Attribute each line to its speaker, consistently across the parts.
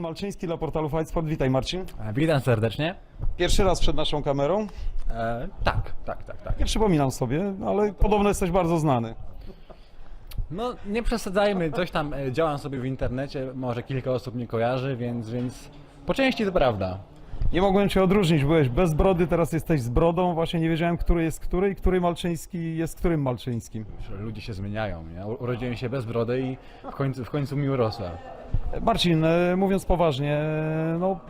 Speaker 1: Malczyński dla portalu Fight Sport. Witaj Marcin.
Speaker 2: E, Witam serdecznie.
Speaker 1: Pierwszy raz przed naszą kamerą.
Speaker 2: E, tak, tak, tak, tak.
Speaker 1: Nie przypominam sobie, ale podobno jesteś bardzo znany.
Speaker 2: No nie przesadzajmy, coś tam e, działam sobie w internecie, może kilka osób mnie kojarzy, więc, więc po części to prawda.
Speaker 1: Nie mogłem cię odróżnić, byłeś bez brody, teraz jesteś z brodą. Właśnie nie wiedziałem, który jest który i który Malczyński jest którym Malczyńskim.
Speaker 2: Że Ludzie się zmieniają? U- Urodziłem się bez brody i w końcu, w końcu mi urosła.
Speaker 1: Marcin, e, mówiąc poważnie, e, no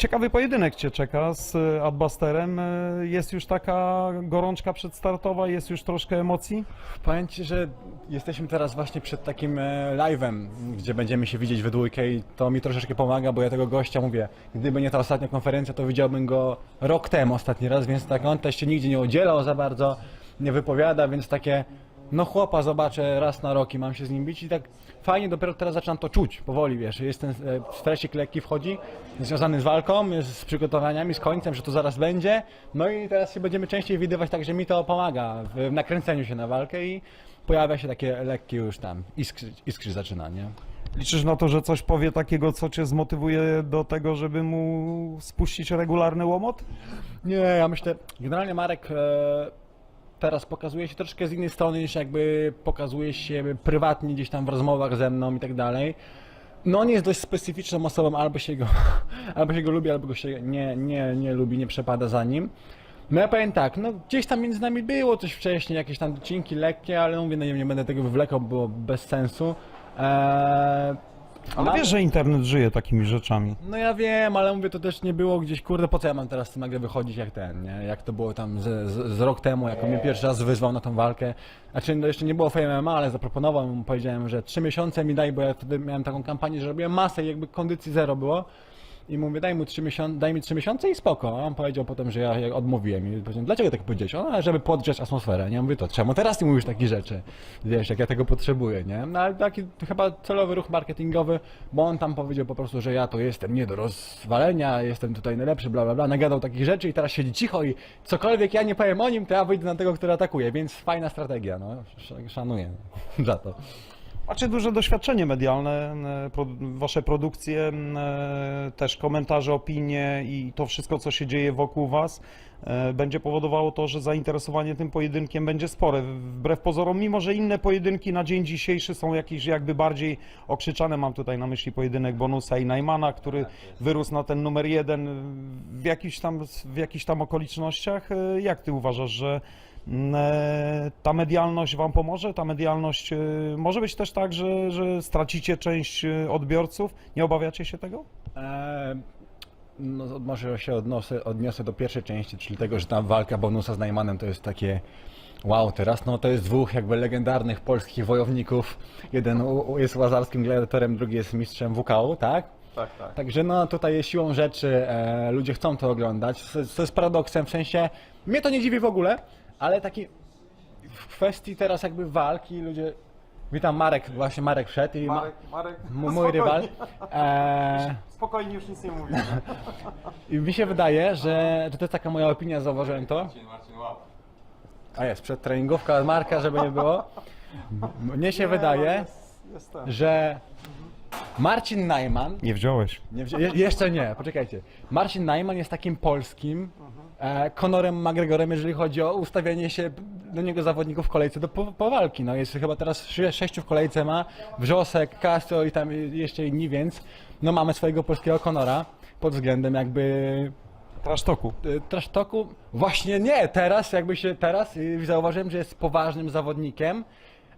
Speaker 1: ciekawy pojedynek cię czeka z e, Adbusterem. E, Jest już taka gorączka przedstartowa, jest już troszkę emocji.
Speaker 2: Powiem Ci, że jesteśmy teraz właśnie przed takim e, live'em, gdzie będziemy się widzieć we dwójkę i to mi troszeczkę pomaga, bo ja tego gościa mówię, gdyby nie ta ostatnia konferencja, to widziałbym go rok temu ostatni raz, więc tak on też się nigdzie nie udzielał za bardzo, nie wypowiada, więc takie no chłopa zobaczę raz na rok i mam się z nim bić i tak fajnie dopiero teraz zaczynam to czuć powoli, wiesz, jest ten e, stresik lekki wchodzi, związany z walką, jest z przygotowaniami, z końcem, że to zaraz będzie, no i teraz się będziemy częściej widywać, także mi to pomaga w nakręceniu się na walkę i pojawia się takie lekkie już tam, iskry, iskry zaczyna, nie?
Speaker 1: Liczysz na to, że coś powie takiego, co cię zmotywuje do tego, żeby mu spuścić regularny łomot?
Speaker 2: Nie, ja myślę, generalnie Marek e, teraz pokazuje się troszkę z innej strony niż jakby pokazuje się prywatnie gdzieś tam w rozmowach ze mną i tak dalej. No on jest dość specyficzną osobą, albo się go, albo się go lubi, albo go się nie, nie, nie lubi, nie przepada za nim. No ja powiem tak, no gdzieś tam między nami było coś wcześniej, jakieś tam docinki lekkie, ale mówię, no nie, nie będę tego wywlekał, było bez sensu. Eee,
Speaker 1: Ale wiesz, że internet żyje takimi rzeczami.
Speaker 2: no ja wiem, ale mówię, to też nie było gdzieś, kurde, po co ja mam teraz nagle wychodzić jak ten, nie? Jak to było tam z, z, z rok temu, jak on mnie pierwszy raz wyzwał na tą walkę. Znaczy, no jeszcze nie było Fame MMA, ale zaproponował mu, powiedziałem, że trzy miesiące mi daj, bo ja wtedy miałem taką kampanię, że robiłem masę i jakby kondycji zero było. I mówię, daj, mu trzy miesiące, daj mi trzy miesiące i spoko. A on powiedział potem, że ja, odmówiłem. I powiedziałem, dlaczego tak powiedziałeś? A, żeby podgrzać atmosferę. Nie Ja mówię, to czemu teraz ty mówisz takie rzeczy? Wiesz, jak ja tego potrzebuję, nie? No ale taki chyba celowy ruch marketingowy, bo on tam powiedział po prostu, że ja to jestem nie do rozwalenia, jestem tutaj najlepszy, bla bla bla, nagadał takich rzeczy i teraz siedzi cicho i cokolwiek ja nie powiem o nim, to ja wyjdę na tego, który atakuje, więc fajna strategia, no. Sz- Szanuję za to.
Speaker 1: Macie duże doświadczenie medialne, wasze produkcje, też komentarze, opinie i to wszystko, co się dzieje wokół was, e, będzie powodowało to, że zainteresowanie tym pojedynkiem będzie spore. Wbrew pozorom, mimo że inne pojedynki na dzień dzisiejszy są jakieś jakby bardziej okrzyczane, mam tutaj na myśli pojedynek Bonusa i Najmana, który wyrósł na ten numer jeden w jakichś tam, w jakichś tam okolicznościach. E, Jak ty uważasz, że ta medialność Wam pomoże? Ta medialność e, może być też tak, że, że stracicie część e, odbiorców? Nie obawiacie się tego?
Speaker 2: Eee, no, może się odniosę, odniosę do pierwszej części, czyli tego, że ta walka bonusa z Najmanem to jest takie wow, teraz no to jest dwóch jakby legendarnych polskich wojowników. Jeden jest łazarskim gladiatorem, drugi jest mistrzem WKU, tak?
Speaker 1: Tak, tak.
Speaker 2: Także no tutaj jest siłą rzeczy, e, ludzie chcą to oglądać, co, co jest paradoksem, w sensie, mnie to nie dziwi w ogóle, ale taki w kwestii teraz jakby walki, ludzie, witam Marek, właśnie Marek wszedł i ma,
Speaker 1: Marek,
Speaker 2: m- mój rywal. E,
Speaker 1: Spokojnie, już nic nie mówię.
Speaker 2: I mi się wydaje, że, że to jest taka moja opinia, zauważyłem to. A jest, przedtreningówka od Marka, żeby nie było. M- Mnie się wydaje, że Marcin Najman,
Speaker 1: Nie wziąłeś.
Speaker 2: nie, wzi- je, jeszcze nie, poczekajcie. Marcin Najman jest takim polskim Conorem McGregorem, jeżeli chodzi o ustawianie się do niego zawodników w kolejce do po, po walki. No jest chyba teraz sze- sześciu w kolejce ma, Wrzosek, Casio i tam jeszcze inni, więc no mamy swojego polskiego Conora pod względem jakby
Speaker 1: Trasztoku.
Speaker 2: y, trash talku. Właśnie nie, teraz jakby się, teraz y, zauważyłem, że jest poważnym zawodnikiem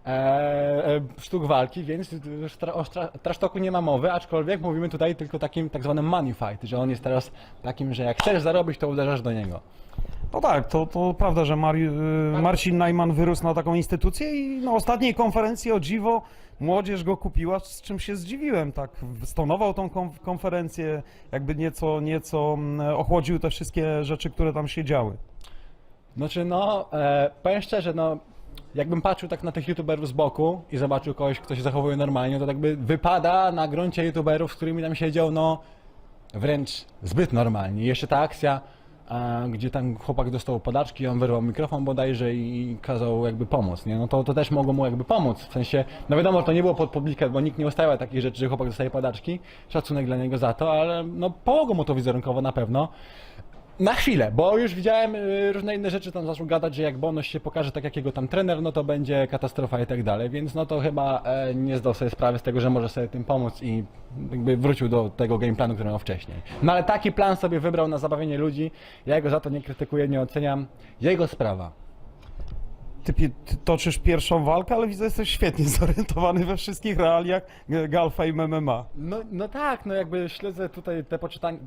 Speaker 2: e, e, sztuk walki, więc o tra, trash talku nie ma mowy, aczkolwiek mówimy tutaj tylko takim tak zwanym money fight, że on jest teraz takim, że jak chcesz zarobić, to uderzasz do niego.
Speaker 1: No tak, to, to prawda, że Mari, y, Marcin Najman wyrósł na taką instytucję i na ostatniej konferencji o dziwo młodzież go kupiła, z czym się zdziwiłem, tak, stonował tą kon- konferencję, jakby nieco, nieco mm, ochłodził te wszystkie rzeczy, które tam się działy.
Speaker 2: Znaczy no, e, powiem szczerze, no jakbym patrzył tak na tych youtuberów z boku i zobaczył kogoś, kto się zachowuje normalnie, to tak by wypada na gruncie youtuberów, z którymi tam siedział, no wręcz zbyt normalnie. Jeszcze ta akcja a, gdzie tam chłopak dostał podaczki, on wyrwał mikrofon bodajże i kazał jakby pomóc, nie? No to, to też mogło mu jakby pomóc, w sensie, no wiadomo, to nie było pod publikę, bo nikt nie ustawia takich rzeczy, że chłopak dostaje podaczki, szacunek dla niego za to, ale no pomogło mu to wizerunkowo na pewno. Na chwilę, bo już widziałem y, różne inne rzeczy, tam zaczął gadać, że jak Bonoś się pokaże tak jak jego tam trener, no to będzie katastrofa i tak dalej, więc no to chyba e, nie zdał sobie sprawy z tego, że może sobie tym pomóc i jakby wrócił do tego game planu, który miał wcześniej. No ale taki plan sobie wybrał na zabawienie ludzi, ja go za to nie krytykuję, nie oceniam, jego sprawa.
Speaker 1: Ty, toczysz pierwszą walkę, ale widzę, że jesteś świetnie zorientowany we wszystkich realiach Galfa i MMA.
Speaker 2: No, no tak, no jakby śledzę tutaj te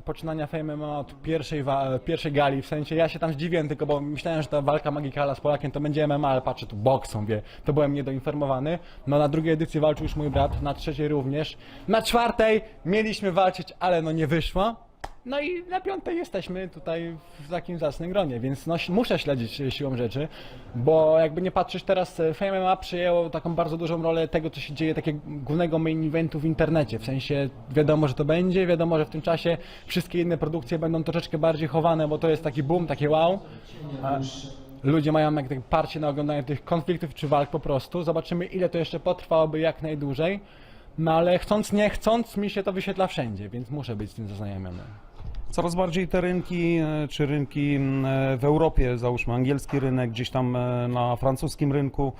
Speaker 2: poczynania Fame MMA od pierwszej, pierwszej gali, w sensie ja się tam zdziwiłem tylko, bo myślałem, że ta walka Magikala z Polakiem to będzie MMA, ale patrzę, tu boksą, wie, to byłem niedoinformowany. No na drugiej edycji walczył już mój brat, na trzeciej również. Na czwartej mieliśmy walczyć, ale no nie wyszło. No i na piątej jesteśmy tutaj w takim zacnym gronie, więc no, muszę śledzić siłą rzeczy, bo jakby nie patrzeć teraz, e, Fame MMA przyjęło taką bardzo dużą rolę tego, co się dzieje, takiego głównego main eventu w internecie, w sensie wiadomo, że to będzie, wiadomo, że w tym czasie wszystkie inne produkcje będą troszeczkę bardziej chowane, bo to jest taki boom, takie wow. A ludzie mają jak parcie na oglądanie tych konfliktów czy walk po prostu, zobaczymy ile to jeszcze potrwałoby jak najdłużej, no ale chcąc nie chcąc mi się to wyświetla wszędzie, więc muszę być z tym zaznajomiony.
Speaker 1: Coraz bardziej te rynki, e, czy rynki m, e, w Europie, załóżmy angielski rynek, gdzieś tam e, na francuskim rynku,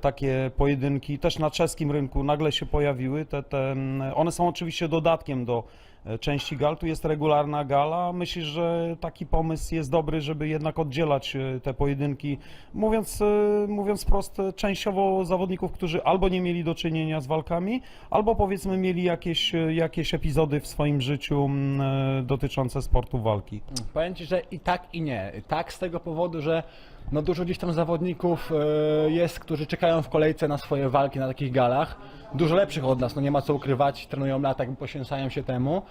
Speaker 1: takie pojedynki, też na czeskim rynku nagle się pojawiły. Te, te, one są oczywiście dodatkiem do e, części gal. Tu jest regularna gala. Myślisz, że taki pomysł jest dobry, żeby jednak oddzielać e, te pojedynki, mówiąc, e, mówiąc wprost, e, częściowo zawodników, którzy albo nie mieli do czynienia z walkami, albo powiedzmy mieli jakieś, e, jakieś epizody w swoim życiu e, dotyczące sportu walki.
Speaker 2: Powiem Ci, że i tak i nie. Tak z tego powodu, że no dużo gdzieś tam zawodników e, jest, którzy czekają w kolejce na swoje walki na takich galach. Dużo lepszych od nas, no nie ma co ukrywać, trenują lata, poświęcają się temu.